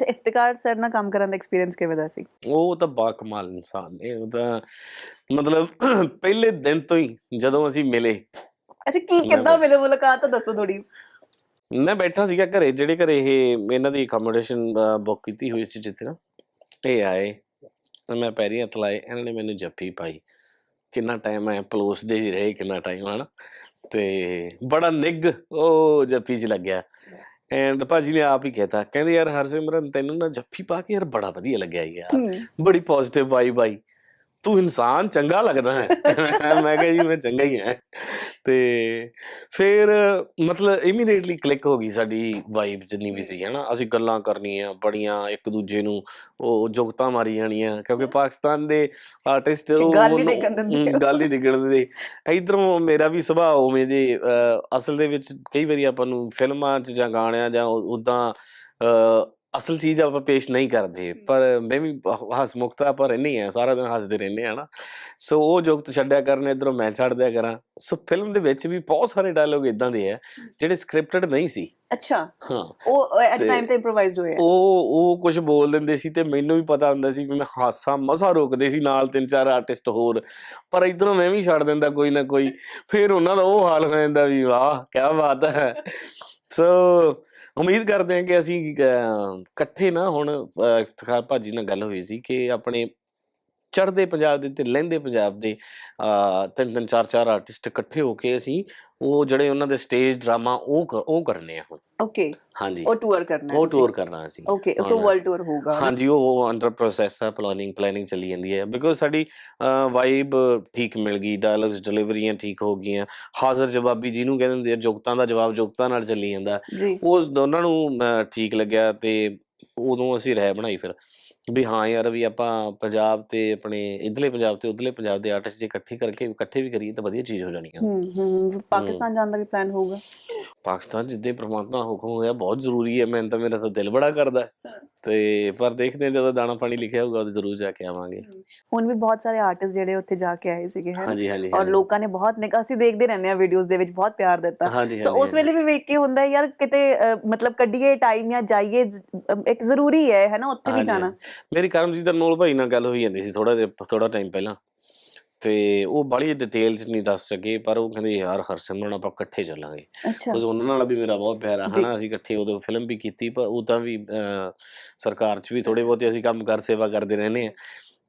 ਤੇ ਇਫਤਿਕਾਰ ਸਰ ਨਾਲ ਕੰਮ ਕਰਨ ਦਾ ਐਕਸਪੀਰੀਅੰਸ ਕਿਵੇਂ ਦਾ ਸੀ ਉਹ ਤਾਂ ਬਾ ਕਮਾਲ ਇਨਸਾਨ ਨੇ ਉਹ ਤਾਂ ਮਤਲਬ ਪਹਿਲੇ ਦਿਨ ਤੋਂ ਹੀ ਜਦੋਂ ਅਸੀਂ ਮਿਲੇ ਅੱਛਾ ਕੀ ਕਿੱਦਾਂ ਮਿਲੇ ਮੁਲਾਕਾਤ ਤਾਂ ਦੱਸੋ ਥੋੜੀ ਮੈਂ ਬੈਠਾ ਸੀਗਾ ਘਰੇ ਜਿਹੜੇ ਘਰੇ ਇਹ ਇਹਨਾਂ ਦੀ ਅਕਮੋਡੇਸ਼ਨ ਬੁੱਕ ਕੀਤੀ ਹੋਈ ਸੀ ਜਿੱਥੇ ਨਾ ਇਹ ਆਏ ਤੇ ਮੈਂ ਪੈਰੀ ਹੱਥ ਲਾਏ ਇਹਨਾਂ ਨੇ ਮੈਨੂੰ ਜੱਫੀ ਪਾਈ ਕਿੰਨਾ ਟਾਈਮ ਹੈ ਪਲੋਸਦੇ ਹੀ ਰਹੇ ਕਿੰਨਾ ਟਾਈਮ ਹਨਾ ਤੇ ਬੜਾ ਨਿੱਘ ਉਹ ਜੱਫੀ 'ਚ ਲੱਗਿਆ ਐਂਡ ਭਾਜੀ ਨੇ ਆਪ ਹੀ ਕਹਿਤਾ ਕਹਿੰਦੇ ਯਾਰ ਹਰਸਿਮਰਨ ਤੈਨੂੰ ਨਾ ਜੱਫੀ ਪਾ ਕੇ ਯਾਰ ਬੜਾ ਵਧੀਆ ਲੱਗਿਆ ਯਾਰ। ਬੜੀ ਪੋਜ਼ਿਟਿਵ ਵਾਈਬ ਆਈ। ਤੂੰ ਇਨਸਾਨ ਚੰਗਾ ਲੱਗਦਾ ਹੈ। ਮੈਂ ਕਿਹਾ ਜੀ ਮੈਂ ਚੰਗਾ ਹੀ ਹਾਂ। ਤੇ ਫਿਰ ਮਤਲਬ ਇਮੀਡੀਏਟਲੀ ਕਲਿੱਕ ਹੋ ਗਈ ਸਾਡੀ ਵਾਈਬ ਜਿੰਨੀ ਵੀ ਸੀ ਹਨਾ। ਅਸੀਂ ਗੱਲਾਂ ਕਰਨੀਆਂ ਬੜੀਆਂ ਇੱਕ ਦੂਜੇ ਨੂੰ ਉਹ ਜੁਗਤਾਂ ਮਾਰੀ ਜਾਣੀਆਂ ਕਿਉਂਕਿ ਪਾਕਿਸਤਾਨ ਦੇ ਆਰਟਿਸਟ ਉਹ ਗੱਲ ਹੀ ਦਿੰਦੇ ਹਮ, ਗੱਲ ਹੀ ਦਿੰਦੇ ਇਧਰੋਂ ਮੇਰਾ ਵੀ ਸੁਭਾਅ ਉਵੇਂ ਜੇ ਅਸਲ ਦੇ ਵਿੱਚ ਕਈ ਵਾਰੀ ਆਪਾਂ ਨੂੰ ਫਿਲਮਾਂ 'ਚ ਜਾਂ ਗਾਣਿਆਂ ਜਾਂ ਉਦਾਂ ਅਸਲ ਚੀਜ਼ ਆਪਾਂ ਪੇਸ਼ ਨਹੀਂ ਕਰਦੇ ਪਰ ਮੈਂ ਵੀ ਹਸਮੁਖਤਾ ਆਪਾਂ ਰਹਿੰਦੇ ਆ ਸਾਰਾ ਦਿਨ ਹੱਸਦੇ ਰਹਿੰਦੇ ਆ ਨਾ। ਸੋ ਉਹ ਜੁਗਤ ਛੱਡਿਆ ਕਰਨ ਇਧਰੋਂ ਮੈਂ ਛੱਡ ਦਿਆ ਕਰਾਂ। ਸੋ ਫਿਲਮ ਦੇ ਵਿੱਚ ਵੀ ਬਹੁਤ ਸਾਰੇ ਡਾਇਲੋਗ ਇਦਾਂ ਦੇ ਆ ਜਿਹੜੇ ਸਕ੍ਰਿਪਟਡ ਨਹੀਂ ਸੀ। ਅੱਛਾ। ਹਾਂ। ਉਹ ਐਟ ਟਾਈਮ ਤੇ ਇੰਪਰੋਵਾਈਜ਼ਡ ਹੋਏ ਆ। ਉਹ ਉਹ ਕੁਝ ਬੋਲ ਦਿੰਦੇ ਸੀ ਤੇ ਮੈਨੂੰ ਵੀ ਪਤਾ ਹੁੰਦਾ ਸੀ ਕਿ ਮੈਂ ਹਾਸਾ ਮਸਾ ਰੋਕਦੇ ਸੀ ਨਾਲ ਤਿੰਨ ਚਾਰ ਆਰਟਿਸਟ ਹੋਰ। ਪਰ ਇਧਰੋਂ ਮੈਂ ਵੀ ਛੱਡ ਦਿੰਦਾ ਕੋਈ ਨਾ ਕੋਈ ਫਿਰ ਉਹਨਾਂ ਦਾ ਉਹ ਹਾਲ ਹੋ ਜਾਂਦਾ ਵੀ ਵਾਹ ਕੀ ਬਾਤ ਹੈ। ਸੋ ਉਮੀਦ ਕਰਦੇ ਹਾਂ ਕਿ ਅਸੀਂ ਇਕੱਠੇ ਨਾ ਹੁਣ ਅਹ, ਇਫਤਖਾਰ ਭਾਜੀ ਨਾਲ ਗੱਲ ਹੋਈ ਸੀ ਕਿ ਆਪਣੇ ਚੜ੍ਹਦੇ ਪੰਜਾਬ ਦੇ ਤੇ ਲਹਿੰਦੇ ਪੰਜਾਬ ਦੇ ਤਿੰਨ ਤਿੰਨ ਚਾਰ ਚਾਰ ਆਰਟਿਸਟ ਇਕੱਠੇ ਹੋ ਕੇ ਅਸੀਂ ਉਹ ਜਿਹੜੇ ਉਹਨਾਂ ਦੇ ਸਟੇਜ ਡਰਾਮਾ ਉਹ ਉਹ ਕਰਨੇ ਆ ਹੁਣ। ਓਕੇ ਹਾਂਜੀ। ਉਹ ਟੂਰ ਕਰਨਾ ਉਹ ਟੂਰ ਕਰਨਾ ਅਸੀਂ। Okay so. ਵਰਲਡ ਟੂਰ ਹੋਊਗਾ। ਹਾਂਜੀ ਉਹ ਅੰਡਰ ਪ੍ਰੋਸੈਸ ਹੈ ਪਲਾਨਿੰਗ ਪਲੈਨਿੰਗ ਚੱਲੀ ਜਾਂਦੀ ਹੈ। ਬਿਕੋਜ਼ ਸਾਡੀ ਵਾਈਬ ਠੀਕ ਮਿਲ ਗਈ ਡਾਇਲੌਗਸ ਡਿਲੀਵਰੀਆਂ ਠੀਕ ਹੋ ਗਈਆਂ। ਹਾਜ਼ਰ ਜਵਾਬੀ ਜਿਹਨੂੰ ਕਹਿੰਦੇ ਹੁੰਦੇ ਆ ਜੁਗਤਾਂ ਦਾ ਜਵਾਬ ਜੁਗਤਾਂ ਨਾਲ ਚੱਲੀ ਜਾਂਦਾ। ਉਹ ਦੋਨਾਂ ਨੂੰ ਠੀਕ ਲੱਗਿਆ ਤੇ ਉਦੋਂ ਅਸੀਂ ਰਹਿ ਬਣਾਈ ਫਿਰ ਵੀ ਹਾਂ ਯਾਰ ਵੀ ਆਪਾਂ ਪੰਜਾਬ ਤੇ ਆਪਣੇ ਇਧਰਲੇ ਪੰਜਾਬ ਤੇ ਉਧਰਲੇ ਪੰਜਾਬ ਦੇ ਆਰਟਿਸਟ ਜੇ ਇਕੱਠੇ ਕਰਕੇ ਇਕੱਠੇ ਵੀ ਕਰੀਏ ਤਾਂ ਵਧੀਆ ਚੀਜ਼ ਹੋ ਜਾਣੀ ਆ ਹੂੰ ਹੂੰ ਪਾਕਿਸਤਾਨ ਜਾਣ ਦਾ ਵੀ ਪਲਾਨ ਹੋਊਗਾ ਪਾਕਿਸਤਾਨ ਜਿੱਦੇ ਪ੍ਰਮਾਤਮਾ ਹੁਕਮ ਹੋਇਆ ਬਹੁਤ ਜ਼ਰੂਰੀ ਹੈ ਮੈਂ ਤਾਂ ਮੇਰਾ ਤਾਂ ਦਿਲ ਬੜਾ ਕਰਦਾ ਹੈ। ਤੇ ਪਰ ਦੇਖਦੇ ਹਾਂ ਜਦੋਂ ਦਾਣਾ ਪਾਣੀ ਲਿਖਿਆ ਹੋਊਗਾ ਉਦੋਂ ਜ਼ਰੂਰ ਜਾ ਕੇ ਆਵਾਂਗੇ। ਹੁਣ ਵੀ ਬਹੁਤ ਸਾਰੇ ਆਰਟਿਸਟ ਜਿਹੜੇ ਉੱਥੇ ਜਾ ਕੇ ਆਏ ਸੀਗੇ ਹੈ ਹਾਂਜੀ ਹਾਂਜੀ ਔਰ। ਲੋਕਾਂ ਨੇ ਬਹੁਤ ਨਿਕ ਅਸੀਂ ਦੇਖਦੇ ਰਹਿੰਦੇ ਆ ਵੀਡੀਓਜ਼ ਦੇ ਵਿੱਚ ਬਹੁਤ ਪਿਆਰ ਦਿੱਤਾ। ਸੋ ਉਸ ਵੇਲੇ ਵੀ ਵੇਖ ਕੇ ਹੁੰਦਾ ਯਾਰ ਕਿਤੇ ਮਤਲਬ ਕੱਢੀਏ ਟਾਈਮ ਜਾਂ ਜਾਈਏ ਇੱਕ ਜ਼ਰੂਰੀ ਹੈ ਹੈ ਨਾ? ਉੱਥੇ ਵੀ ਜਾਣਾ। ਮੇਰੀ ਕਰਮਜੀਤ ਅਨਮੋਲ ਭਾਈ ਨਾਲ ਗੱਲ ਹੋਈ ਜਾਂਦੀ ਸੀ ਥੋੜਾ ਜਿਹਾ ਥੋੜਾ ਟਾਈਮ ਪਹਿਲਾਂ। ਤੇ ਉਹ ਬੜੀ ਡਿਟੇਲ ਚ ਨਹੀਂ ਦੱਸ ਸਕੇ ਪਰ ਉਹ ਕਹਿੰਦੇ ਯਾਰ ਹਰਸਿਮਰਨ ਆਪਾਂ ਇਕੱਠੇ ਚੱਲਾਂਗੇ। ਕਿਉਂਕਿ ਉਹਨਾਂ ਨਾਲ ਵੀ ਮੇਰਾ ਬਹੁਤ ਪਿਆਰ ਆ। ਹਨਾ ਅਸੀਂ ਇਕੱਠੇ ਉਦੋਂ ਫਿਲਮ ਵੀ ਕੀਤੀ ਪਰ ਉਦਾਂ ਵੀ ਸਰਕਾਰ 'ਚ ਵੀ ਥੋੜੇ ਬਹੁਤੇ ਅਸੀਂ ਕੰਮ ਕਰ ਸੇਵਾ ਕਰਦੇ ਰਹਿੰਦੇ ਆ।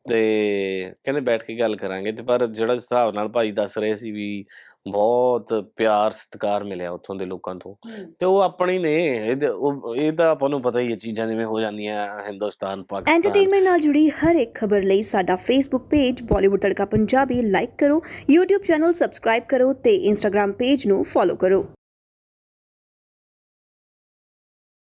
ਤੇ ਕਹਿੰਦੇ ਬੈਠ ਕੇ ਗੱਲ ਕਰਾਂਗੇ ਤੇ ਪਰ ਜਿਹੜਾ ਹਿਸਾਬ ਨਾਲ ਭਾਈ ਦੱਸ ਰਹੇ ਸੀ ਵੀ ਬਹੁਤ ਪਿਆਰ ਸਤਿਕਾਰ ਮਿਲਿਆ ਉੱਥੋਂ ਦੇ ਲੋਕਾਂ ਤੋਂ ਤੇ ਉਹ ਆਪਣੇ ਨੇ ਇਹਦੇ- ਉਹ- ਇਹ ਤਾਂ ਆਪਾਂ ਨੂੰ ਪਤਾ ਹੀ ਹੈ ਚੀਜ਼ਾਂ ਜਿਵੇਂ ਹੋ ਜਾਂਦੀਆਂ ਹਿੰਦੁਸਤਾਨ ਪਾਕਿਸਤਾਨ। ਐਂਟਰਟੇਨਮੈਂਟ ਨਾਲ ਜੁੜੀ ਹਰ ਇੱਕ ਖਬਰ ਲਈ ਸਾਡਾ Facebook page Bollywood Tadka Punjabi like ਕਰੋ YouTube ਚੈਨਲ ਸਬਸਕ੍ਰਾਈਬ ਕਰੋ ਤੇ Instagram ਪੇਜ ਨੂੰ ਫੋਲੋ ਕਰੋ।